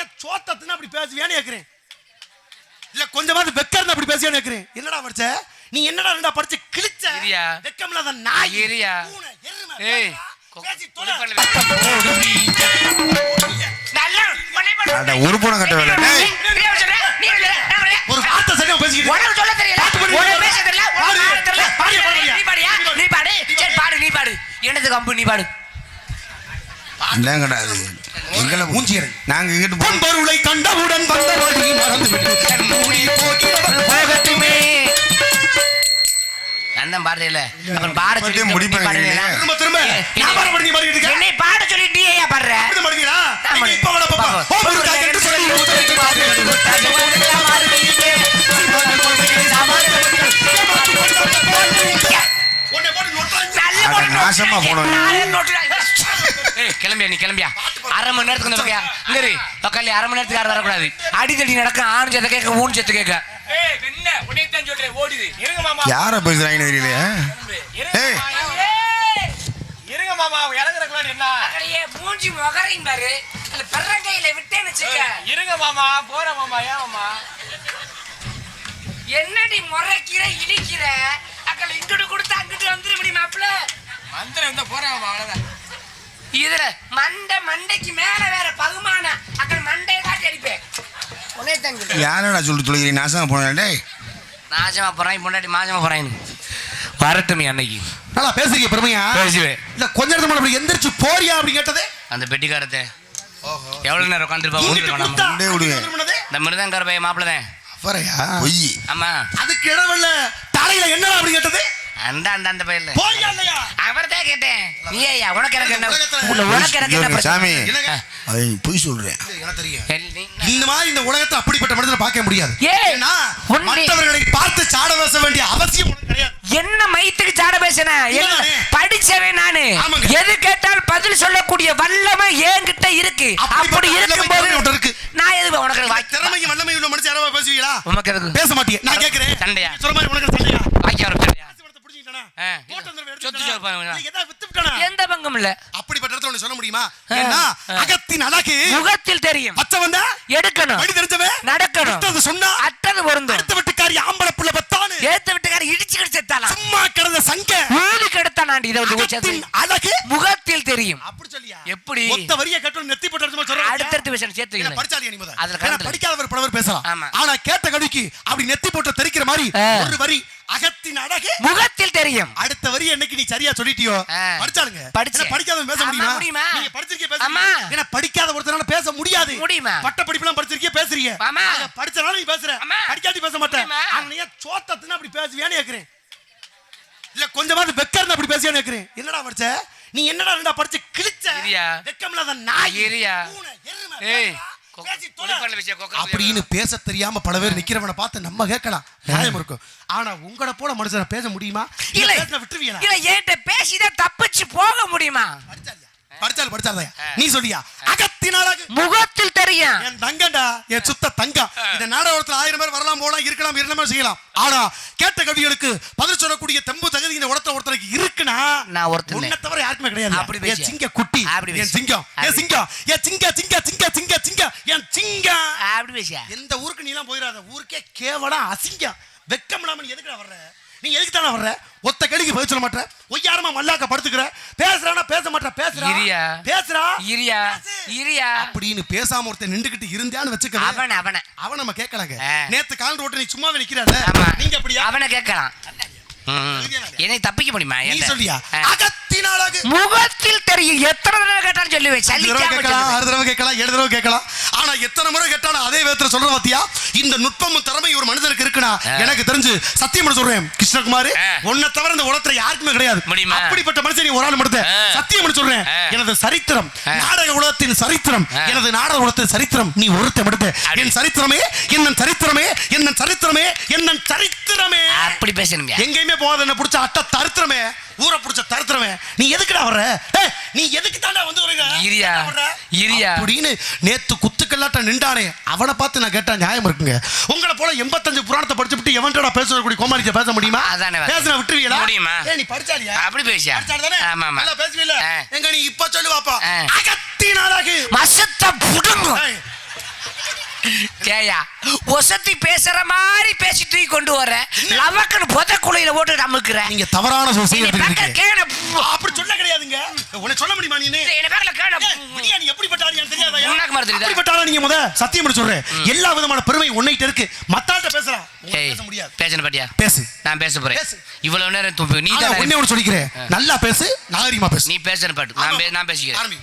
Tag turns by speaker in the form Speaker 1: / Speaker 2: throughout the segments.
Speaker 1: ஏன் சோத்தத்துன்னு அப்படி பேசுவியான்னு கேட்கிறேன் இல்ல கொஞ்சமாவது வெக்கறது அப்படி பேசுவியான்னு கேட்கிறேன் என்னடா படிச்ச? நீ என்னடா ரெண்டா படிச்சு கிழிச்ச?
Speaker 2: இரியா.
Speaker 1: வெக்கமில்லாத நாய். எருமை,
Speaker 2: ஏய்.
Speaker 3: அட உருப்போன கட்ட வேலை.
Speaker 1: ஒரு வார்த்தை சரியா பேசிக்கிட்டு
Speaker 2: சொல்ல தெரியல. பேச தெரியல. நீ பாடு நீ பாடு. என்னது கம்பு? நீ பாடு.
Speaker 3: என்னங்க அது. எங்களை
Speaker 1: மூஞ்சியரை.
Speaker 3: நாங்க இங்கிட்டு போ-
Speaker 1: பொன்பொருளை கண்டவுடன் வந்தபடி மறந்து விட்டு கண்மூடி போகிறவள்
Speaker 2: போகட்டுமே அண்ணன் பாடுறீல அப்புறம் பாட சொல்லி
Speaker 3: இப்படியே முடிப்பேன்
Speaker 2: பாடுறீங்களா?
Speaker 3: நீங்க.
Speaker 1: திரும்ப திரும்ப. வியாபாரம் பண்ணி மாறிட்டு இருக்க?
Speaker 2: என்னை பாட ஏன் பாடுற?
Speaker 1: மாட்டீங்களா இப்ப பாப்பா.
Speaker 3: நாசமா போனவன்.
Speaker 2: கிளம்பியா நீ கிளம்பியா? அரை மணி நேரத்துக்கு வந்து பக்கையா இங்க இரு. பக்கத்துல அரை மணி நேரத்துக்கு யாரும் வரக்கூடாது. அடித்தடி நடக்க ஆண் சத்த கேட்க ஊன் சத்து கேட்க.
Speaker 3: யார பேசுறாங்கன்னு தெரியலையே?
Speaker 4: இருங்க. மாமா. இறங்குறக்குள்ள என்ன?
Speaker 2: மூஞ்சி முகரையும் பாரு. பெறங்கையில விட்டேன்னு வச்சுக்க.
Speaker 4: இருங்க மாமா போற மாமா ஏன் மாமா?
Speaker 2: என்னடி முறைக்கிற இடிக்கிற? அக்கள் இங்கிட்டு கொடுத்து அங்கிட்டு வந்துட முடியுமா அப்பல
Speaker 4: மந்திரம் இருந்தா போறேன் மாமா அவ்வளவுதான்.
Speaker 2: இதுல மண்டை மண்டைக்கு மேல வேற பகுமான. அக்கள் மண்டையை காட்டி அடிப்பேன் உனே தங்க
Speaker 3: யாரடா சொல்லி தொலைகிறீ நாசமா போனேன் டேய்.
Speaker 2: நாசமா போறான் பொண்டாட்டி மாசமா போறான் வரட்டும் அன்னைக்கு.
Speaker 1: நல்லா பேசுறீங்க பெருமையா?
Speaker 2: பேசுவேன்.
Speaker 1: இல்ல கொஞ்ச நேரத்துக்கு முன்னாடி அப்படி எந்திரிச்சு போறியா அப்படி கேட்டதே?
Speaker 2: அந்த பெட்டிக்காரத்தை. எவ்வளவு நேரம் உட்காந்துருப்பா? இந்த மிருதங்கார பையன் மாப்பிள்ளதான்
Speaker 1: வரையா
Speaker 3: பொய்.
Speaker 2: ஆமா.
Speaker 1: அதுக்கு இடமில்ல தலையில என்ன அப்படி கேட்டது?
Speaker 2: அந்த அந்த அந்த பையன்
Speaker 1: போறியா இல்லையா?
Speaker 2: அவர்தான் கேட்டேன். நீ ஐயா உனக்கு எனக்கு என்ன உனக்கு எனக்கு?
Speaker 3: சாமி. அது பொய் சொல்றேன்.
Speaker 1: இந்த மாதிரி இந்த உலகத்தை அப்படிப்பட்ட மனிதனை பார்க்க முடியாது. ஏன்னா மற்றவர்களை பார்த்து சாட பேச வேண்டிய அவசியம் கிடையாது.
Speaker 2: என்ன மைத்துக்கு சாட பேசின? படிச்சவன் நானு. எது கேட்டால் பதில் சொல்லக்கூடிய வல்லமை என்கிட்ட இருக்கு. அப்படி இருக்கும்போது
Speaker 1: இருக்கு.
Speaker 2: நான் எதுக்கு உனக்கு
Speaker 1: திறமையும் வல்லமை உள்ள மனுஷன் யாராவது பேசுவீங்களா?
Speaker 2: உனக்கு
Speaker 1: பேச மாட்டீங்க நான் கேக்குறேன்.
Speaker 2: சண்டையா?
Speaker 1: நீ சொல்ற மாதிரி உனக்கு சண்டையா?
Speaker 2: வாக்கி எந்த பங்கும் இல்ல.
Speaker 1: அப்படிப்பட்ட இடத்துல உன்னை சொல்ல முடியுமா. அகத்தின் அழகு
Speaker 2: முகத்தில் தெரியும்.
Speaker 1: பச்சை வந்தா
Speaker 2: எடுக்கணும்.
Speaker 1: வழி தெரிஞ்சவன்?
Speaker 2: நடக்கணும்.
Speaker 1: சொன்னா
Speaker 2: அட்டது பொருந்தும்.
Speaker 1: அடுத்த வீட்டுக்காரி ஆம்பளை புள்ள
Speaker 2: ஏத்த விட்டுக்கார இடிச்சுக்கிட்டு செத்தாலாம்
Speaker 1: சும்மா கிடந்த சங்க
Speaker 2: வீடு கெடுத்தானாண்டி இதை வந்து.
Speaker 1: அழகு
Speaker 2: முகத்தில் தெரியும்
Speaker 1: அப்படி சொல்லியா
Speaker 2: எப்படி?
Speaker 1: ஒத்த வரிய கட்டு நெத்தி போட்டு சொல்றேன்
Speaker 2: அடுத்தடுத்து விஷயம் சேர்த்து.
Speaker 1: படிச்சாலியா நீ முத?
Speaker 2: அதுல
Speaker 1: ஏன்னா
Speaker 2: கணக்குல.
Speaker 1: படிக்காதவர் பலவர் பேசலாம். ஆனா கேட்ட கடிக்கு அப்படி நெத்தி போட்டு தெரிக்கிற மாதிரி. ஒரு வரி அகத்தின் அழகு
Speaker 2: முகத்தில் தெரியும்
Speaker 1: அடுத்த வரி என்னைக்கு நீ சரியா சொல்லிட்டியோ. படிச்சாலுங்க
Speaker 2: படிச்சேன்.
Speaker 1: ஏன்னா படிக்காதவன் பேச முடியுமா
Speaker 2: முடியுமா?
Speaker 1: நீங்க படிச்சிருக்கே பேச. ஏன்னா படிக்காத ஒருத்தனால பேச முடியாது
Speaker 2: முடியுமா?
Speaker 1: பட்ட படிப்புலாம் படிச்சிருக்கே பேசுறீங்க படிச்சனால நீ பேசுற. படிக்காட்டி பேச மாட்டேன்
Speaker 2: முடியுமா?
Speaker 1: ஆனா நீ ஏன் சோத்தத்துன்னு அப்படி பேசுவியான்னு கேக்குறேன்? இல்ல கொஞ்சமாவது வெக்கறது அப்படி பேசுவியான்னு கேக்குறேன்? என்னடா படிச்ச நீ என்னடா ரெண்டா படிச்சு கிழிச்ச?
Speaker 2: இரியா.
Speaker 1: வெக்கமில்லாத நாய். எருமை,
Speaker 2: ஏய்
Speaker 1: அப்படின்னு பேச தெரியாம பல பேர் நிக்கிறவனை பார்த்து நம்ம கேட்கலாம். நியாயம் இருக்கும். ஆனா உங்களை போல மனுஷனை பேச முடியுமா?
Speaker 2: இல்ல
Speaker 1: விட்டுருவீங்களா?
Speaker 2: இல்ல என்கிட்ட பேசிதான் தப்பிச்சு போக முடியுமா?
Speaker 1: படிச்சாலும் படிச்சாலயா நீ சொல்லியா? அகத்தின் அழகு
Speaker 2: முகத்தில் தெரியும்
Speaker 1: என் தங்கண்டா என் சுத்த தங்கம். இந்த நாடகத்துல ஆயிரம் பேர் வரலாம் போலாம் இருக்கலாம் இரண்டு செய்யலாம். ஆனா கேட்ட கவிகளுக்கு பதில் சொல்லக்கூடிய தெம்பு தகுதி இந்த உலகத்துல ஒருத்தருக்கு இருக்குன்னா
Speaker 2: நான் ஒருத்தன்
Speaker 1: உன்னை தவிர யாருக்குமே கிடையாது.
Speaker 2: அப்படி
Speaker 1: என்? சிங்க குட்டி
Speaker 2: அப்படி
Speaker 1: என்? சிங்கம் என். சிங்கம் என் சிங்க சிங்க சிங்க சிங்க சிங்க என் சிங்கம்.
Speaker 2: அப்படி பேசியா?
Speaker 1: எந்த ஊருக்கு நீ எல்லாம் போயிடாத ஊருக்கே கேவலம் அசிங்கம். வெக்கம் இல்லாம நீ எதுக்குடா வர்ற? நீ எதுக்கு தானே வர்ற? ஒத்த கேள்விக்கு பதில் சொல்ல மாட்டேன் ஒய்யாரமா மல்லாக்க படுத்துக்கிற. பேசுறானா பேச மாட்டேன் பேசுறா
Speaker 2: இரியா.
Speaker 1: பேசுறா
Speaker 2: இரியா. இரியா.
Speaker 1: அப்படின்னு பேசாம ஒருத்தன் நின்றுகிட்டு இருந்தான்னு வச்சுக்க
Speaker 2: அவன் அவன.
Speaker 1: அவன் நம்ம கேட்கலாங்க. நேத்து கால் ரோட்டு நீ சும்மாவே நிக்கிறாத. நீங்க அப்படியா
Speaker 2: அவனை கேட்கலாம். என்னை தப்பிக்க முடியுமா
Speaker 1: நீ? சொல்லியா
Speaker 2: ஆ.
Speaker 1: அகத்தின் அழகு
Speaker 2: முகத்தில் தெரியும். எத்தனை தடவை கேட்டாலும் சொல்லுவேன்.
Speaker 1: ஆறு தடவை கேட்கலாம் ஏழு தடவை கேட்கலாம். ஆனா எத்தனை முறை கேட்டாலும் அதே விதத்துல சொல்ற பாத்தியா? இந்த நுட்பமும் திறமை ஒரு மனிதனுக்கு இருக்குனா
Speaker 2: ஆ.
Speaker 1: எனக்கு தெரிஞ்சு சத்தியம் சொல்றேன் கிருஷ்ணகுமார். உன்னை தவிர இந்த உலகத்துல யாருக்குமே கிடையாது? அப்படிப்பட்ட மனுஷன் நீ ஒரு ஆள் மட்டும். சத்தியம் சொல்றேன். எனது சரித்திரம். நாடக உலகத்தின் சரித்திரம். எனது நாடக உலகத்தின் சரித்திரம் நீ ஒருத்த மட்டும். என் சரித்திரமே என்ன சரித்திரமே என்ன சரித்திரமே என்ன சரித்திரமே
Speaker 2: அப்படி பேசணுங்க
Speaker 1: எங்கேயுமே போகாத என்ன புடிச்ச அட்ட தருத்திரமே ஊரை புடிச்ச தருத்திரமே நீ எதுக்குடா வர்ற? நீ எதுக்கு தாண்டா வந்து வரீங்க
Speaker 2: இரியா. இரியா.
Speaker 1: அப்படின்னு நேத்து குத்துக்கல்லாட்ட நின்றானே. அவனை பார்த்து நான் கேட்டா நியாயம் இருக்குங்க. உங்களை போல எண்பத்தஞ்சு புராணத்தை படிச்சுட்டு எவன்டா பேசக்கூடிய கோமாளிச்ச பேச முடியுமா?
Speaker 2: அதானே.
Speaker 1: பேசின விட்டுருவீங்களா?
Speaker 2: முடியுமா?
Speaker 1: நீ படிச்சாலியா?
Speaker 2: அப்படி பேசியா?
Speaker 1: தானே
Speaker 2: ஆமா ஆமா.
Speaker 1: நல்லா. எங்க நீ இப்ப சொல்லு பாப்பா
Speaker 2: ஆ.
Speaker 1: அகத்தின் அழகு
Speaker 2: மசத்த புடுங்கும்.
Speaker 1: ஏய்,
Speaker 2: ஒசத்தி பேசுற மாதிரி பேசி தூக்கி கொண்டு வர. லவக்குன்னு புத குழியில போட்டு நமக்குற
Speaker 1: நீங்க தவறான
Speaker 2: கேன
Speaker 1: அப்படி சொல்ல கிடையாதுங்க. உன்னை சொல்ல முடியுமா நீ
Speaker 2: என்ன?
Speaker 1: விடியா, நீ எப்படிப்பட்ட ஆளியான்னு தெரியாதா?
Speaker 2: உனக்கு மாதிரி தெரியுதா?
Speaker 1: எப்படிப்பட்ட ஆளா நீங்க முத? சத்தியம் பண்ணி சொல்றேன். எல்லா விதமான பெருமை உன்னைட்ட இருக்கு. மத்தாள்கிட்ட
Speaker 2: ஏய்
Speaker 1: பேச முடியாது.
Speaker 2: பேசணும் பாட்டியா
Speaker 1: பேசு.
Speaker 2: நான் பேச போறேன். இவ்வளவு நேரம் தும்பி நீ தான்
Speaker 1: ஒண்ணே சொல்லிக்கிறேன். நல்லா பேசு நாகரிகமா பேசு.
Speaker 2: நீ பேசணும் பாட்டு. நான் நான் பேசிக்கிறேன்.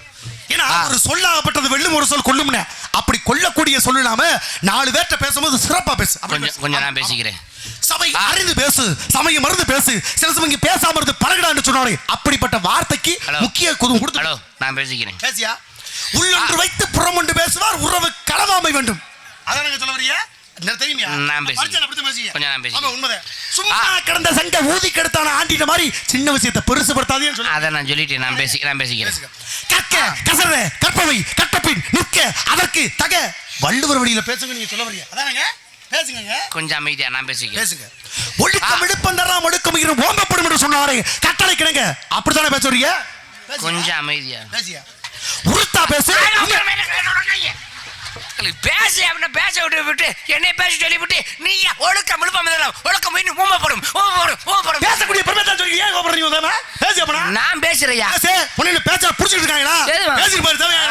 Speaker 1: ஏன்னா. ஒரு சொல்லாகப்பட்டது வெள்ளும் ஒரு சொல் கொள்ளும்னு அப்படி கொல்லக்கூடிய சொல்லாம நாலு பேர்ட்ட பேசும்போது சிறப்பா பேசு.
Speaker 2: கொஞ்சம் நான் பேசிக்கிறேன்.
Speaker 1: சபை அறிந்து பேசு. சமயம் மறந்து பேசு. சில சமயம் பேசாம இருந்து பழகடான்னு சொன்னாரு அப்படிப்பட்ட வார்த்தைக்கு. முக்கிய குது கொடுத்து
Speaker 2: நான் பேசிக்கிறேன்.
Speaker 1: பேசியா? உள்ளொன்று வைத்து புறமொன்று பேசுவார் உறவு களவாமை வேண்டும். அதான் சொல்ல வரீங்க
Speaker 2: பேசி-
Speaker 1: கிடந்த சங்க ஊதி கெடுத்தான ஆண்டின மாதிரி சின்ன விஷயத்தை பெருசுபடுத்தாதேன்னு சொல்லு.
Speaker 2: அதை நான் சொல்லிட்டு நான் பேசி நான் பேசிக்கிறேன்.
Speaker 1: கற்க கசர கற்பவை கட்டப்பின் நிற்க அதற்கு தக. வள்ளுவர் வழியில பேசுங்க நீங்க சொல்ல வரீங்க. அதானங்க? பேசுங்க
Speaker 2: கொஞ்சம் அமைதியா நான் பேசிக்கிறேன்.
Speaker 1: பேசுங்க. ஒழுக்கம் எடுப்பம் தராம ஒடுக்கம் இரு ஓம்பப்படும் என்று சொன்னாரே. கட்டளை கிணங்க அப்படித்தானே பேசுங்க.
Speaker 2: கொஞ்சம் அமைதியா.
Speaker 1: பேசியா? உருத்தா பேசு.
Speaker 2: பேச அப்படின்னா பேச விட்டு விட்டு என்னை பேச சொல்லி விட்டு நீ ஒழுக்கம் விழுப்பம் ஒழுக்கம் இன்னும் ஊம்பப்படும் ஊம்பப்படும் ஊம்பப்படும்
Speaker 1: பேசக்கூடிய பெருமை தான் சொல்லி ஏன் கோபப்படுறீங்க உதயமா? பேசு அப்பனா.
Speaker 2: நான் பேசுறையா
Speaker 1: பேசு. உன்னை பேச்ச புடிச்சிட்டு இருக்காங்களா?
Speaker 2: சரிம்மா.
Speaker 1: பேசி பாரு தேவையா.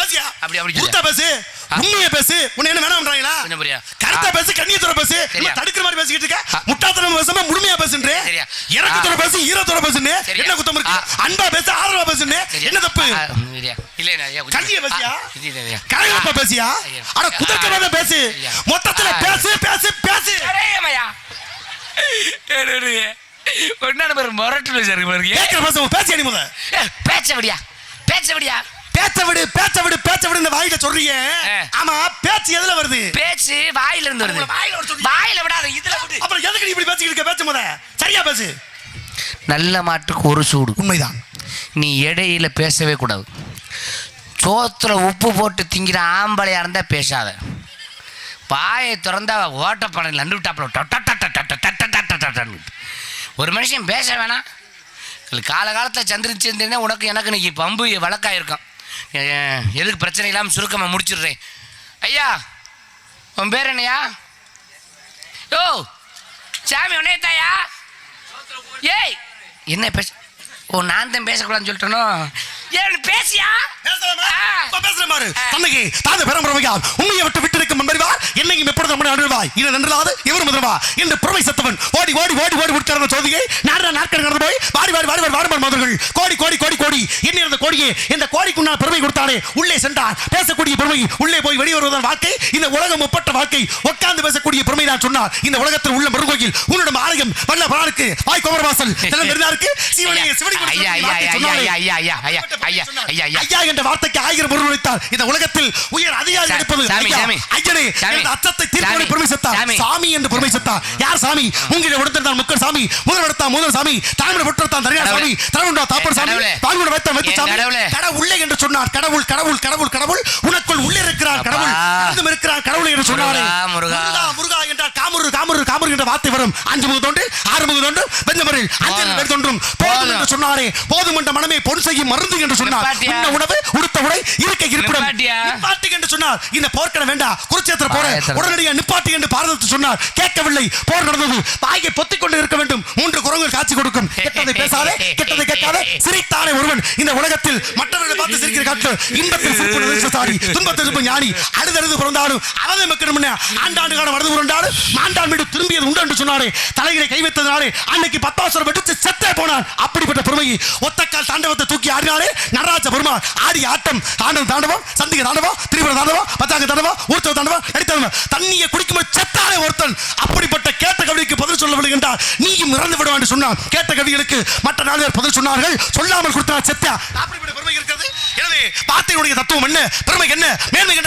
Speaker 1: பேசியா?
Speaker 2: அப்படி, அப்படி
Speaker 1: பேசு. உண்மையை பேசு உன்னை என்ன வேணாம்ன்றாங்களா
Speaker 2: என்ன புரியா?
Speaker 1: கருத்தா பேசு கண்ணிய கண்ணியத்தோட பேசு. தடுக்கிற மாதிரி பேசிக்கிட்டு இருக்க? முட்டாத்தனம் பேசாம முழுமையா பேசுன்றே? இறக்கத்தோட பேசு ஈரத்தோட பேசுன்னு? என்ன குத்தம் இருக்கு? அன்பா பேசு ஆதரவா பேசுன்னு? என்ன தப்பு? கல்வியை பேசியா?
Speaker 2: கரையப்பா
Speaker 1: பேசியா? அட குதர்க்கமாக பேசு. மொத்தத்துல பேசு பேசு பேசு.
Speaker 2: ஒன்னா நம்பர் மிரட்டு பேச இருக்கு
Speaker 1: பேச்சு அடி
Speaker 2: முதல்ல. பேச்ச விடியா பேச்ச
Speaker 1: பேச்ச விடு பேச்ச விடு பேச்ச விடு இந்த வாயில சொல்றீங்க. ஆமா பேச்சு எதுல வருது?
Speaker 2: பேச்சு வாயில இருந்து வருது
Speaker 1: வாயில
Speaker 2: விடாத இதுல விடு.
Speaker 1: அப்புறம் எதுக்கு நீ இப்படி பேசிக்கிட்டு இருக்க? பேச்சு முத. சரியா பேசு.
Speaker 2: நல்ல மாட்டுக்கு ஒரு சூடு.
Speaker 1: உண்மைதான்.
Speaker 2: நீ இடையில பேசவே கூடாது. சோத்துல உப்பு போட்டு திங்கிற ஆம்பளையா இருந்தா பேசாத. வாயை திறந்தா ஓட்டப்படம் நண்டு விட்டாப்புல ஒரு மனுஷன் பேச வேணாம். காலகாலத்தில் சந்திரன் சேர்ந்தேன்னா உனக்கு எனக்கு இன்னைக்கு பம்பு வழக்காயிருக்கும். எதுக்கு பிரச்சனை இல்லாமல் சுருக்கமாக முடிச்சிடுறேன். ஐயா உன் பேர் என்னையா? ஓ சாமி உன்னையத்தாயா ஏய் என்ன பேச ஓ நான் தான் பேசக்கூடாதுன்னு சொல்லிட்டேனோ? ஏன் பேசியா?
Speaker 1: பேசுறேன் பாரு. தன்னைக்கு உண்மையை விட்டு விட்டிருக்கும் நண்பறிவார் என்னையும் எப்பொழுது நம்முடைய அணுவாய் இது நன்றாது இவர் முதல்வா என்று புறமை சத்தவன். ஓடி ஓடி ஓடி ஓடி உட்கார்ந்த சோதியை நாடா நாட்கள் கடந்து போய் வாடி வாடி வாடி வாடி வாடுமார் மதுர்கள். கோடி கோடி கோடி கோடி. என்ன இருந்த கோடியே இந்த கோடிக்கு நான் பெருமை கொடுத்தானே உள்ளே சென்றார். பேசக்கூடிய பெருமை உள்ளே போய் வெளிவருவதன் வாழ்க்கை இந்த உலகம் ஒப்பட்ட வாழ்க்கை. உட்கார்ந்து பேசக்கூடிய பெருமை நான் சொன்னார். இந்த உலகத்தில் உள்ள மருங்கோயில் உன்னிடம் ஆலயம் வல்ல பராருக்கு வாய் கோபரவாசல் சிவனையை சிவனை ஆயிரம் இந்த உலகத்தில் உயர் அதிகாரி எடுப்பது என்று என்று சொன்னார். கடவுள் கடவுள் கடவுள் கடவுள் உனக்குள் உள்ளே இருக்கிறார். கடவுள் இருக்கிறார். கடவுள் என்று சொன்னாரே.
Speaker 2: முருகா
Speaker 1: என்றால் காமுரு காமுரு என்ற வார்த்தை வரும். அஞ்சு முக தொண்டு ஆறு முக தொண்டு பெஞ்சமரில் தொன்றும் போதும். என்று சொன்னாரே. போதும் மனமே பொன் செய்யும் மருந்து என்று சொன்னார்? உண்ண உணவு உடுத்த உடை இருக்க இருப்பிடம்? நிப்பாட்டு என்று சொன்னார் இந்த போர்க்கட வேண்டாம் குருச்சேத்திர போற. உடனடியாக நிப்பாட்டு என்று பாரதத்தில் சொன்னார் கேட்கவில்லை போர் நடந்தது. வாயை பொத்திக் கொண்டு இருக்க வேண்டும். மூன்று குரங்கள் காட்சி கொடுக்கும். கெட்டதை பேசாதே கெட்டதை கேட்காதே. சிரித்தானே ஒருவன். இந்த உலகத்தில் மற்றவர்களை பார்த்து சிரிக்கிற காட்டு இன்பத்தில் சிரிப்பு நிலைச்சாரி துன்பத்தில் இருப்பு ஞானி அழுதழுது பிறந்தாலும் அவதை மக்களும் ஆண்டாண்டு காலம் வடது உருண்டாலும் மாண்டான் வீடு திரும்பியது உண்டு என்று சொன்னாரே தலைகளை கை வைத்ததினாலே அன்னைக்கு பத்தாவசரம் வெடிச்சு செத்தே போனான். அப்படிப்பட்ட பெருமையை ஒத்தக்கால் தாண்டவத்தை தூக்கி ஆடினாலே நடராஜ பெருமாள் ஆடிய ஆட்டம் ஆண்டம் தாண்டவம் சந்திக தாண்டவம் திரிபுர தாண்டவம் பத்தாங்க தாண்டவம் ஊர்த்தவ தாண்டவம் நடித்தவன் தண்ணியை குடிக்கும்போது செத்தாலே ஒருத்தன். அப்படிப்பட்ட கேட்ட கவிக்கு பதில் சொல்ல விடுகின்றார் நீயும் இறந்து விடுவான் என்று சொன்னான். கேட்ட கவிகளுக்கு மற்ற நாலு பேர் பதில் சொன்னார்கள். சொல்லாமல் கொடுத்தா செத்தா? அப்படிப்பட்ட பெருமை இருக்கிறது. எனவே வார்த்தையுடைய தத்துவம் என்ன? பெருமை என்ன? மேன்மை என்ன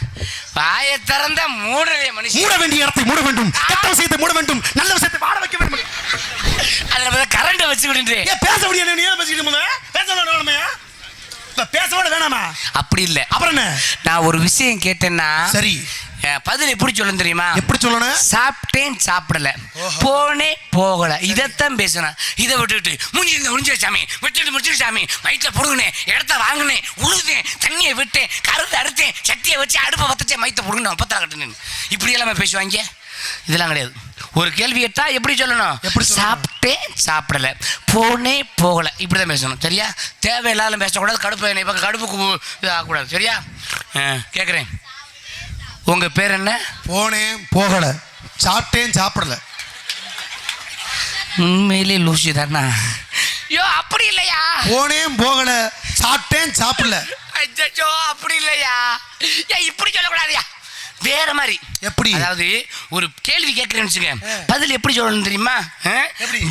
Speaker 2: வாயை திறந்த மூடவே மனுஷன்.
Speaker 1: மூட வேண்டிய இடத்தை மூட வேண்டும். கெட்ட விஷயத்தை மூட வேண்டும். நல்ல விஷயத்தை வாழ வைக்க வேண்டும்.
Speaker 2: அதுல கரண்ட் வச்சு விடுன்றே
Speaker 1: ஏன் பேச முடியாது நீ ஏன் பேசிக்கிட்டு இருந்த? பேச வேணாமே இப்ப பேச விட வேணாமா?
Speaker 2: அப்படி இல்ல.
Speaker 1: அப்புறம் என்ன?
Speaker 2: நான் ஒரு விஷயம் கேட்டேன்னா
Speaker 1: சரி.
Speaker 2: பதில் எப்படி சொல்லணும் தெரியுமா?
Speaker 1: எப்படி சொல்லணும்?
Speaker 2: சாப்பிட்டேன் சாப்பிடல. போனே போகல. இதைத்தான் பேசணும் இதை விட்டுட்டு முடிஞ்சு இருந்த முடிஞ்ச சாமி. விட்டுட்டு முடிச்சு சாமி. வயிற்றுல புடுங்கினேன் இடத்த வாங்கினேன் உழுதேன் தண்ணியை விட்டேன் கருத்து அறுத்தேன் சட்டியை வச்சு அடுப்பை பத்தச்சேன் மயத்தை புடுங்கினேன் பத்திர கட்டுனேன் இப்படி எல்லாமே பேசுவாங்க. இதெல்லாம் கிடையாது. ஒரு கேள்வி கேட்டா எப்படி சொல்லணும்?
Speaker 1: எப்படி?
Speaker 2: சாப்பிட்டேன் சாப்பிடல. போனே போகல. இப்படிதான் பேசணும். சரியா? தேவையில்லாத பேசக்கூடாது. கடுப்பு பக்கம் கடுப்புக்கு இதாகக்கூடாது சரியா? கேட்குறேன் உங்க பேர் என்ன?
Speaker 1: போனேன் போகல. சாப்பிட்டேன் சாப்பிடல.
Speaker 2: உண்மையிலே லூசி தானா? ஐயோ அப்படி இல்லையா?
Speaker 1: போனேன் போகல. சாப்பிட்டேன் சாப்பிடல.
Speaker 2: அச்சோ அப்படி இல்லையா? ஏன் இப்படி சொல்லக்கூடாதுயா? வேற மாதிரி.
Speaker 1: எப்படி?
Speaker 2: அதாவது ஒரு கேள்வி கேட்கறேன்னு வச்சுக்க பதில் எப்படி சொல்லணும் தெரியுமா?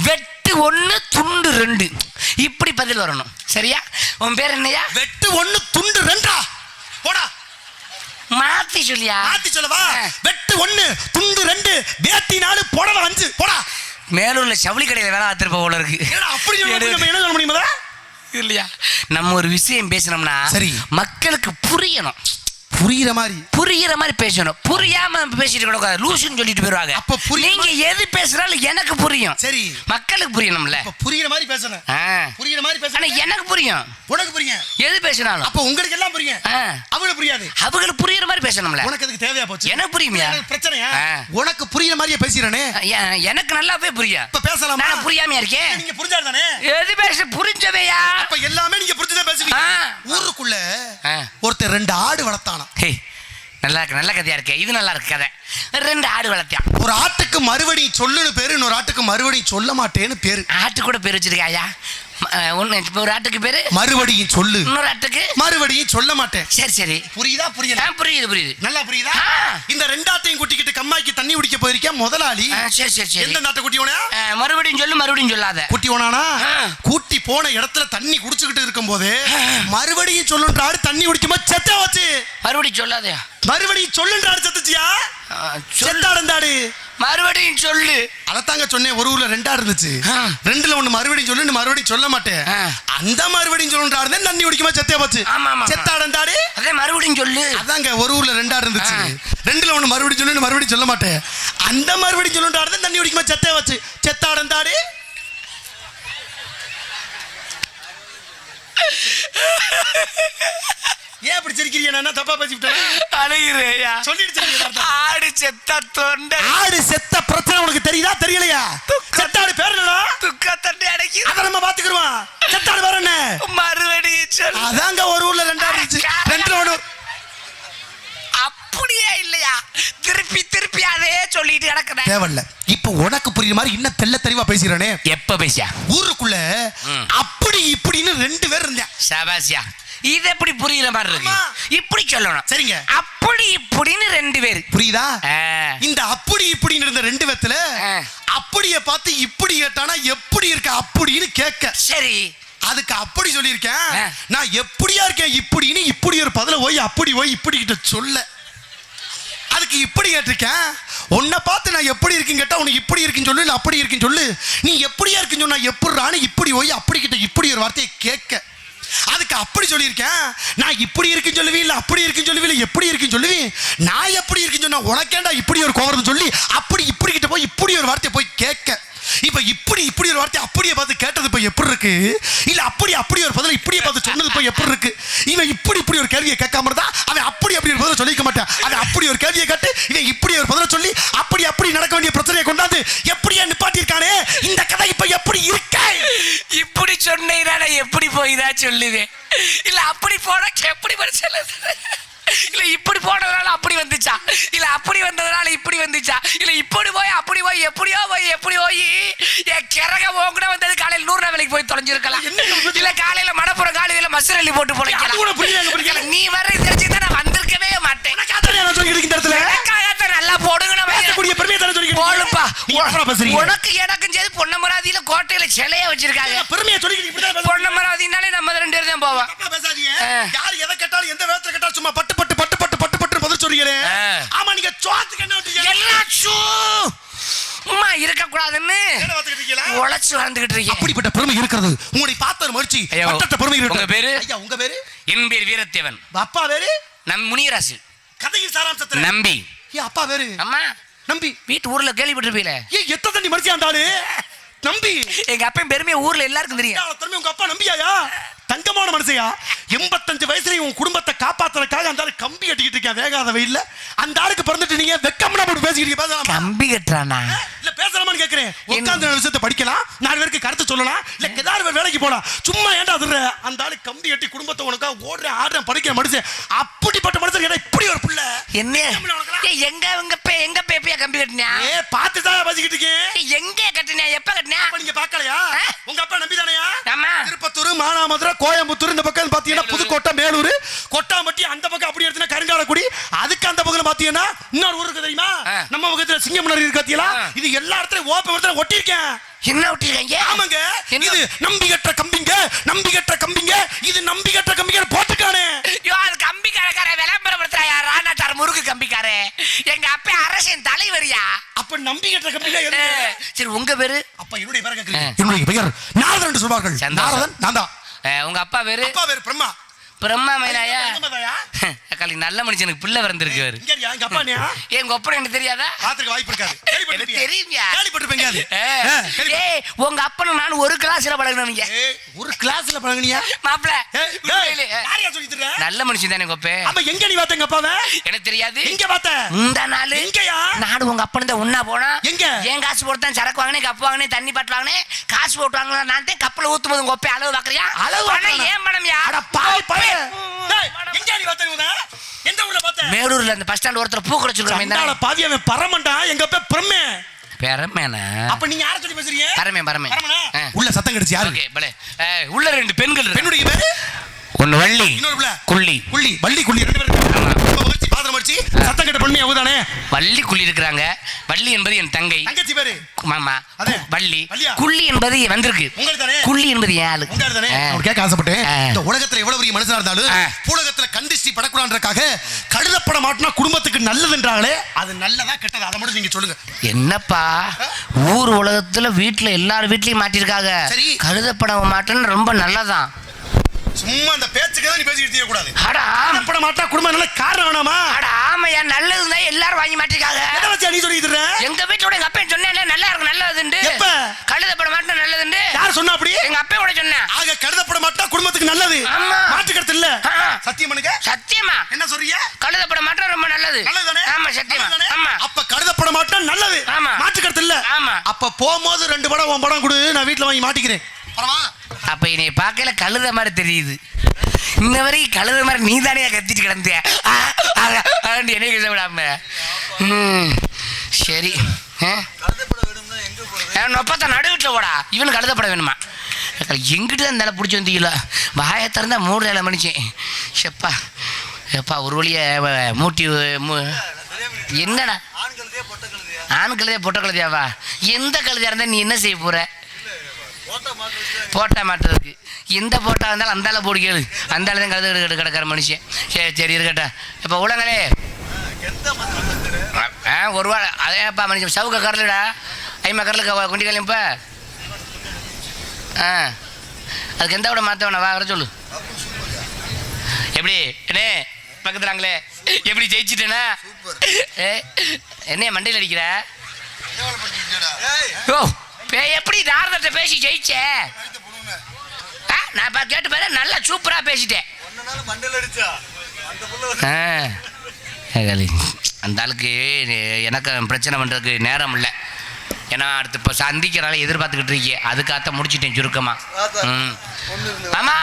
Speaker 2: வெட்டு ஒண்ணு துண்டு ரெண்டு. இப்படி பதில் வரணும். சரியா? உன் பேர் என்னையா?
Speaker 1: வெட்டு ஒண்ணு துண்டு ரெண்டா? போடா.
Speaker 2: மாத்தி சொல்லியா?
Speaker 1: மாத்தி சொல்லவா. வெட்டு ஒண்ணு துண்டு ரெண்டு வேட்டி நாலு புடவை அஞ்சு? போடா.
Speaker 2: மேலூர்ல ஜவுளி கடையில வேலை பார்த்துருப்ப போல இருக்கு.
Speaker 1: அப்படி சொல்ல நம்ம என்ன சொல்ல முடியுமா?
Speaker 2: இல்லையா? நம்ம ஒரு விஷயம் பேசணும்னா
Speaker 1: சரி.
Speaker 2: மக்களுக்கு புரியணும்.
Speaker 1: புரியுற மாதிரி.
Speaker 2: புரியுற மாதிரி பேசணும். புரியாம பேசிட்டு கிடக்கூடாது லூசுன்னு சொல்லிட்டு போயிருவாங்க
Speaker 1: அப்ப
Speaker 2: நீங்க எது பேசுறாலும் எனக்கு புரியும்.
Speaker 1: சரி.
Speaker 2: மக்களுக்கு புரியணும்ல.
Speaker 1: புரியுற மாதிரி பேசணும். புரியுற மாதிரி பேசணும்
Speaker 2: எனக்கு புரியும்.
Speaker 1: உனக்கு புரியும்.
Speaker 2: எது பேசினாலும்.
Speaker 1: அப்ப உங்களுக்கு எல்லாம் புரியும். அவங்களுக்கு புரியாது.
Speaker 2: அவங்களுக்கு புரியுற மாதிரி பேசணும்ல.
Speaker 1: உனக்கு அதுக்கு தேவையா போச்சு?
Speaker 2: எனக்கு புரியுமியா
Speaker 1: பிரச்சனையா. உனக்கு புரியுற மாதிரியே பேசுறனே
Speaker 2: எனக்கு நல்லாவே புரியும்.
Speaker 1: இப்ப பேசலாமா?
Speaker 2: நான் புரியாமையா இருக்கேன்?
Speaker 1: நீங்க புரிஞ்சாதானே
Speaker 2: எது பேச புரிஞ்சவையா?
Speaker 1: அப்ப எல்லாமே நீங்க புரிஞ்சுதான் பேசுவீங்க. ஊருக்குள்ள. ஒருத்தர் ரெண்டு ஆடு வளர்த்தானா.
Speaker 2: ஹே நல்லா இருக்கு நல்ல கதையா இருக்கு. இது நல்லா இருக்கு கதை. ரெண்டு ஆடு வளர்த்தியான்
Speaker 1: ஒரு ஆட்டுக்கு மறுபடியும் சொல்லுன்னு பேரு இன்னொரு ஆட்டுக்கு மறுபடியும் சொல்ல மாட்டேன்னு பேரு.
Speaker 2: ஆட்டு கூட பேர் வச்சிருக்காயா இப்போ ஒரு ஆட்டுக்கு பேரு?
Speaker 1: மறுபடியும் சொல்லு.
Speaker 2: இன்னொரு ஆட்டுக்கு?
Speaker 1: மறுபடியும் சொல்ல மாட்டேன்.
Speaker 2: சரி சரி.
Speaker 1: புரியுதா புரியல?
Speaker 2: புரியுது புரியுது.
Speaker 1: நல்லா புரியுதா. இந்த ரெண்டாட்டையும் கூட்டிக்கிட்டு கம்மாய்க்கு தண்ணி குடிக்க போயிருக்கேன் முதலாளி?
Speaker 2: சரி சரி சரி.
Speaker 1: எந்த நாட்டை கூட்டி
Speaker 2: மறுபடியும் சொல்லு மறுபடியும் சொல்லாத.
Speaker 1: கூட்டி போனானா
Speaker 2: ஆ.
Speaker 1: கூட்டி போன இடத்துல தண்ணி குடிச்சுக்கிட்டு இருக்கும் போது மறுபடியும் சொல்லுன்ற ஆடு தண்ணி குடிக்கும்போது செத்த வச்சு?
Speaker 2: மறுபடியும் சொல்லாதயா.
Speaker 1: மறுபடியும் சொல்லுன்ற ஆடு செத்துச்சியா? செத்தாடந்தாடு.
Speaker 2: மறுபடியும் சொல்லு.
Speaker 1: அதத்தாங்க சொன்னேன். ஒரு ஊர்ல ரெண்டா இருந்துச்சு. ரெண்டுல ஒண்ணு மறுபடியும் சொல்லு மறுபடியும் சொல்ல மாட்டேன். அந்த மறுபடியும் சொல்லுன்ற தண்ணி குடிக்குமா செத்தே போச்சு. செத்தாடந்தாடு?
Speaker 2: அதே மறுபடியும் சொல்லு.
Speaker 1: அதாங்க ஒரு ஊர்ல ரெண்டா இருந்துச்சு. ரெண்டுல ஒண்ணு மறுபடியும் சொல்லுன்னு மறுபடியும் சொல்ல மாட்டேன். அந்த மறுபடியும் சொல்லுன்ற ஆடு தான் தண்ணி குடிக்குமா செத்தே வச்சு செத்தாடந்தாடு? ஏன் அப்படி சிரிக்கிறீங்க? நான் தப்பா பேசிவிட்டேன்?
Speaker 2: அழுகிறேயா
Speaker 1: சொல்லிட்டு.
Speaker 2: ஆடு செத்த தொண்டை.
Speaker 1: ஆடு செத்த பிரச்சனை உனக்கு தெரியுதா? தெரியலையா? செத்தாடு பேர் என்னடா?
Speaker 2: துக்க தண்டை அடைக்கி
Speaker 1: அதை நம்ம பாத்துக்கிடுவோம் செத்தாடு பேர் என்ன?
Speaker 2: சொல்லு
Speaker 1: அதாங்க ஒரு ஊர்ல ரெண்டா இருந்துச்சு. ரெண்டுல ஒண்ணு
Speaker 2: அப்படியே இல்லையா? திருப்பி திருப்பி அதே சொல்லிட்டு கிடக்குறேன்.
Speaker 1: தேவையில்ல. இப்ப உனக்கு புரியுற மாதிரி இன்னும் தெள்ள தெளிவா பேசுறேனே
Speaker 2: எப்ப பேசியா?
Speaker 1: ஊருக்குள்ள. அப்படி இப்படின்னு ரெண்டு பேர் இருந்தேன்.
Speaker 2: சபாசியா? இது எப்படி புரியுற மாதிரி இருக்கு. இப்படி சொல்லணும்.
Speaker 1: சரிங்க.
Speaker 2: அப்படி இப்படின்னு ரெண்டு பேர்.
Speaker 1: புரியுதா. இந்த அப்படி இப்படின்னு இருந்த ரெண்டு பேத்துல. அப்படிய பார்த்து இப்படி கேட்டானா எப்படி இருக்க? அப்படின்னு கேட்க.
Speaker 2: சரி.
Speaker 1: அதுக்கு அப்படி சொல்லியிருக்கேன். நான் எப்படியா இருக்கேன்? இப்படின்னு இப்படி ஒரு பதில போய் அப்படி போய் இப்படி கிட்ட சொல்ல. அதுக்கு இப்படி கேட்டிருக்கேன். உன்னை பார்த்து நான் எப்படி இருக்குன்னு கேட்டா உனக்கு இப்படி இருக்குன்னு சொல்லு இல்லை அப்படி இருக்குன்னு சொல்லு. நீ எப்படியா இருக்குன்னு சொன்னா எப்படிறான்னு இப்படி போய் அப்படி கிட்ட இப்படி ஒரு வார்த்தையை கேட்க. அதுக்கு அப்படி சொல்லியிருக்கேன். நான் இப்படி இருக்குன்னு சொல்லுவேன் இல்லை அப்படி இருக்குன்னு சொல்லுவேன் எப்படி இருக்குன்னு சொல்லுவேன். நான் எப்படி இருக்குன்னு சொன்னா உனக்கேண்டா இப்படி ஒரு கோரம் சொல்லி அப்படி இப்படி கிட்ட போய் இப்படி ஒரு வார்த்தையை போய் கேட்க. இப்போ இப்படி இப்படி ஒரு வார்த்தை அப்படியே பார்த்து கேட்டது இப்போ எப்படி இருக்கு? இல்ல அப்படி அப்படி ஒரு பதில இப்படியே பார்த்து சொன்னது இப்போ எப்படி இருக்கு? இவன் இப்படி இப்படி ஒரு கேள்வியை கேட்காம இருந்தா அவன் அப்படி அப்படி ஒரு பதில் சொல்லிக்க மாட்டான். அவன் அப்படி ஒரு கேள்வியை கேட்டு இவன் இப்படி ஒரு பதில் சொல்லி அப்படி அப்படி நடக்க வேண்டிய பிரச்சனையை கொண்டாந்து எப்படியா நிப்பாட்டியிருக்கானே? இந்த கதை இப்ப எப்படி இருக்கு?
Speaker 2: இப்படி சொன்னீங்கன்னா எப்படி போய் தான் சொல்லுவேன் இல்ல அப்படி போனா எப்படி மனுஷன் இல்ல இப்படி போனதுனால அப்படி வந்துச்சா? இல்ல அப்படி வந்ததுனால இப்படி வந்துச்சா? இல்ல இப்படி போய் அப்படி போய் எப்படியோ போய் எப்படி போய் என் கிறக ஓங்குட வந்தது காலையில் நூறு நாள் வேலைக்கு போய் தொலைஞ்சிருக்கலாம். இல்ல காலையில மடப்புறம் காலையில மசரள்ளி போட்டு
Speaker 1: கூட.
Speaker 2: பொழைக்கலாம் நீ வர தெரிஞ்சுதான் நான் வந்திருக்கவே மாட்டேன். நல்லா போடுங்க போடுப்பா. உனக்கு எனக்கும் சேர்த்து பொன்னமராதியில கோட்டையில சிலைய வச்சிருக்காங்க. பொன்னமராதினாலே நம்ம ரெண்டு பேரும் தான் போவோம்.
Speaker 1: யார் எதை கேட்டாலும் எந்த விதத்துல கேட்டாலும் சும்மா பட்டு
Speaker 2: ஆ.
Speaker 1: ஆமா நீங்க சோத்துக்கு என்ன விட்டீங்க
Speaker 2: எல்லாம் சூ அம்மா இருக்கக்கூடாதுன்னு
Speaker 1: என்ன பார்த்துக்கிட்டு இருக்கீங்களா?
Speaker 2: உழைச்சு வாழ்ந்துகிட்டு இருக்கேன்
Speaker 1: அப்படிப்பட்ட பெருமை இருக்கிறது. உங்களை பார்த்த மகிழ்ச்சி
Speaker 2: ஐயா,
Speaker 1: பட்டற்ற பெருமை
Speaker 2: உங்க
Speaker 1: இருக்கிறது
Speaker 2: பேரு?
Speaker 1: ஐயா உங்க பேரு?
Speaker 2: என் பேர் வீரத்தேவன்.
Speaker 1: அப்பா பேரு?
Speaker 2: நம் முனியராசு.
Speaker 1: கதையின் சாராம்சத்துல.
Speaker 2: நம்பி.
Speaker 1: ஏன் அப்பா பேரு?
Speaker 2: அம்மா
Speaker 1: நம்பி.
Speaker 2: வீட்டு ஊர்ல கேள்விப்பட்டிருப்பீல
Speaker 1: ஏன் எத்த தண்ணி மனுஷியாண்டாளு நம்பி.
Speaker 2: எங்க அப்பன் பெருமையை ஊர்ல எல்லாருக்கும் தெரியும்.
Speaker 1: உங்க அப்பா நம்பியாயா? தங்கமான மனுஷையா? எண்பத்தஞ்சு வயசுல உன் குடும்பத்தை காப்பாத்துறதுக்காக அந்த ஆளு கம்பி கட்டிக்கிட்டு இருக்கேன் வேகாத வெயில்ல. அந்த ஆளுக்கு பிறந்துட்டு நீங்க வெக்கம்னா போட்டு பேசிக்கிட்டு. பேசலாமா
Speaker 2: கம்பி கட்டுறானா?
Speaker 1: இல்ல பேசலாமான்னு கேக்குறேன். உட்கார்ந்து நாலு விஷயத்தை படிக்கலாம். நாலு பேருக்கு கருத்து சொல்லலாம். இல்ல ஏதாவது வேலைக்கு போலாம். சும்மா ஏன்டா அதுற? அந்த ஆளு கம்பி கட்டி குடும்பத்தை உனக்கா ஓடுறேன் ஆடுறேன் படிக்கிற மனுஷன். அப்படிப்பட்ட மனுஷன் ஏடா இப்படி ஒரு புள்ள?
Speaker 2: என்ன? எங்க எங்க பே எங்க பேப்பியா கம்பி கட்டினா
Speaker 1: ஏ பார்த்து தான் பேசிக்கிட்டு இருக்கேன்.
Speaker 2: எங்க கட்டினா எப்ப கட்டினா
Speaker 1: நீங்க பார்க்கலையா
Speaker 2: ஆ?
Speaker 1: உங்க அப்பா நம்பி தானையா
Speaker 2: ஆமா
Speaker 1: திருப்பத்தூர் மானாமதுரை கோயம்புத்தூர் இந்த பக்கம் பாத்தீங்கன்னா
Speaker 2: மேலூர்.
Speaker 1: புதுக்கோட்டை மேலூர். கொட்டாம்பட்டி அந்த பக்கம் அப்படி எடுத்தா கருங்காலக்குடி அதுக்கு அந்த பக்கம் பாத்தீங்கன்னா இன்னொரு ஊர் இருக்கு தெரியுமா. நம்ம பக்கத்துல சிங்கமலர் இருக்கு பாத்தீங்களா?
Speaker 2: ஆ.
Speaker 1: இது எல்லா இடத்துலயும் ஓப்ப இடத்துல ஒட்டியிருக்கேன்.
Speaker 2: என்ன விட்டுருக்காங்க
Speaker 1: ஆமாங்க? இது நம்பி கட்டுற கம்பிங்க நம்பி கட்டுற கம்பிங்க இது நம்பி கட்டுற கம்பிங்க போட்டுக்கானே
Speaker 2: அது கம்பி கடைக்கார விளம்பரப்படுத்துறாயா ராணாட்டார் முருகு கம்பிக்காரே அரசின் தலைவரியா?
Speaker 1: அப்ப நம்பி கட்டுற கம்பிங்க
Speaker 2: ஏ, சரி உங்க பேரு?
Speaker 1: அப்ப என்னுடைய பேரை. என்னுடைய பெயர் நாரதன் என்று சொல்வார்கள். நாரதன் நான் தான்.
Speaker 2: உங்க அப்பா பேரு?
Speaker 1: அப்பா பேர் பிரம்மா.
Speaker 2: பிரம்மா மயிலாயா நல்ல மனுஷனுக்கு பிள்ளை பிறந்திருக்கு அவரு?
Speaker 1: எங்க அப்பா
Speaker 2: எனக்கு தெரியாதா?
Speaker 1: பாத்துக்க வாய்ப்பு இருக்காது?
Speaker 2: தெரியும்யா.
Speaker 1: கேள்விப்பட்டிருப்பீங்க
Speaker 2: ஏய் உங்க அப்பனும் நானும் ஒரு கிளாஸ்ல பழகினவங்க
Speaker 1: ஒரு கிளாஸ்ல பழகுனியா?
Speaker 2: மாப்பிள? நல்ல மனுஷன் தானே கொப்பே
Speaker 1: அப்ப. எங்க நீ பார்த்த எங்க அப்பாவை?
Speaker 2: எனக்கு தெரியாது.
Speaker 1: எங்க பார்த்த?
Speaker 2: இந்த நாள்
Speaker 1: எங்கயா?
Speaker 2: நாடு உங்க அப்பன் தான் ஒன்னா போனா
Speaker 1: எங்க?
Speaker 2: ஏன் காசு போட்டு தான் சரக்கு வாங்கினேன் கப்பு வாங்கினேன் தண்ணி பாட்டில் வாங்கினேன். காசு போட்டு வாங்கினா நான் தான் கப்பல ஊத்தும் போது உங்க ஒப்பே அளவு பாக்குறியா
Speaker 1: அளவு?
Speaker 2: ஏன் மனம் யா
Speaker 1: அட பைய டேய், எங்க நீ பார்த்த? எந்த ஊர்ல பார்த்த?
Speaker 2: மேலூர்ல அந்த பஸ் ஸ்டாண்ட் ஒருத்தர் பூ குடைச்சிருக்கோம்
Speaker 1: சண்டால பாவி அவன் பரமண்டா எங்க அப்பா பிரம்மே?
Speaker 2: பெறமேனா
Speaker 1: அப்ப நீங்க யார சொல்லி பேசுறீங்க?
Speaker 2: பரமே பரமே.
Speaker 1: பரமனா. உள்ள சத்தம் கிடைச்சு யாரு?
Speaker 2: ஓகே பலே. ஏய், உள்ள ரெண்டு பெண்கள்.
Speaker 1: பெண்ணுடைய பேரு?
Speaker 2: ஒன்னு வள்ளி
Speaker 1: இன்னொரு
Speaker 2: குள்ளி.
Speaker 1: குள்ளி வள்ளி குள்ளி. ரெண்டு பேரும் பாத்திரம் மடிச்சு சத்தம் கட்ட பொண்ணு அவதானே?
Speaker 2: வள்ளி குள்ளி இருக்கிறாங்க. வள்ளி என்பது என் தங்கை.
Speaker 1: தங்கச்சி பேரு?
Speaker 2: மாமா. வள்ளி? குள்ளி என்பது வந்திருக்கு.
Speaker 1: உங்களுக்கு
Speaker 2: குள்ளி என்பது என் ஆளு.
Speaker 1: உங்க தானே
Speaker 2: ஆ.
Speaker 1: அவர் கேட்க ஆசைப்பட்டேன். இந்த உலகத்துல எவ்வளவு பெரிய மனுஷனா இருந்தாலும். பூலகத்துல கண்டிஸ்டி படக்கூடாதுக்காக கழுதப்பட மாட்டினா குடும்பத்துக்கு நல்லதுன்றாங்களே அது நல்லதா கெட்டதா? அதை மட்டும் நீங்க சொல்லுங்க.
Speaker 2: என்னப்பா? ஊர் உலகத்துல வீட்டுல எல்லார் வீட்லயும் மாட்டிருக்காங்க.
Speaker 1: சரி.
Speaker 2: கழுதப்படம் மாட்டேன்னு ரொம்ப நல்லதான்.
Speaker 1: சும்மா அந்த பேச்சுக்கு தான் நீ கழுதப்பட மாட்டா குடும்பம் நல்ல காரணம் வேணாமா?
Speaker 2: அட ஆமையா நல்லதுதான் எல்லாரும் வாங்கி மாட்டிருக்காங்க.
Speaker 1: எதை வச்சு நீ சொல்லிட்டு இருக்க?
Speaker 2: எங்க வீட்டோட எங்க அப்பா சொன்னேன்ல நல்லா இருக்கும் நல்லதுண்டு.
Speaker 1: எப்ப?
Speaker 2: கழுதப்படம் மாட்டேன் நல்லதுண்டு.
Speaker 1: யார் சொன்னா அப்படி?
Speaker 2: எங்க அப்பா கூட சொன்னேன்
Speaker 1: ஆக கழுதப்பட மாட்டா குடும்பத்துக்கு நல்லது.
Speaker 2: ஆமா.
Speaker 1: மாற்று கருத்து இல்ல. சத்தியம் பண்ணுங்க
Speaker 2: சத்தியமா?
Speaker 1: என்ன சொல்றீங்க?
Speaker 2: கழுதப்படம் மாட்டேன் ரொம்ப நல்லது.
Speaker 1: நல்லதுதானே?
Speaker 2: ஆமா சத்தியமா? ஆமா.
Speaker 1: அப்ப கழுதப்பட மாட்டா நல்லது.
Speaker 2: ஆமா.
Speaker 1: மாற்று கருத்து இல்ல.
Speaker 2: ஆமா.
Speaker 1: அப்ப போகும்போது ரெண்டு படம் உன் படம் கொடு நான் வீட்டுல வாங்கி மாட்டிக்கிறேன். பரவா
Speaker 2: அப்ப என்னை பார்க்கல கழுத மாதிரி தெரியுது. இன்ன வரைக்கும் கழுத மாதிரி நீ தானே கத்திட்டு கிடந்திய ஆ, ஆ, ஆண்டு என்னை கழுத விடாம. ம், சரி. நொப்பத்த நடுவிட்டில் போடா. இவனு கழுதப்பட வேணுமா? எங்கிட்ட தான் இருந்தாலும் பிடிச்சி வந்தீங்களா? வாயை திறந்தா மூணு வேலை மனுச்சேன் செப்பா எப்பா ஒரு வழிய மூட்டி என்னடா? ஆண் கழுதையா? பொட்ட கழுதையாவா? எந்த கழுதையா இருந்தா நீ என்ன செய்ய போற? போட்டா மாட்டுறதுக்கு எந்த போட்டா இருந்தாலும் அந்த ஆளை போடு கேளு. அந்த ஆளு தான் கழுது கிடக்கு கிடக்கிற மனுஷன். சரி சரி இருக்கட்டா இப்போ உலங்களே ஆ ஒரு வா அதேப்பா மனுஷன். சவுக்க கரலுடா ஐமா கரலுக்கு கொண்டி கலியப்ப ஆ. அதுக்கு எந்த விட மாற்ற வேணா வா வர சொல்லு. எப்படி? என்ன பக்கத்துலாங்களே. எப்படி ஜெயிச்சிட்டேனா? ஏ என்ன மண்டையில் அடிக்கிற? ஓ எப்படி நாரதத்தை பேசி ஜெயிச்ச? ஆ, நான் இப்போ கேட்டு பாரு நல்லா சூப்பராக பேசிட்டேன். அந்த ஆளுக்கு எனக்கு பிரச்சனை பண்ணுறதுக்கு நேரம் இல்லை. ஏன்னா அடுத்து இப்போ சந்திக்கிறால எதிர்பார்த்துக்கிட்டு இருக்கேன் அதுக்காக முடிச்சிட்டேன் சுருக்கமா. ம். ஆமா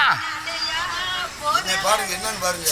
Speaker 3: பாருங்க என்னன்னு பாருங்க.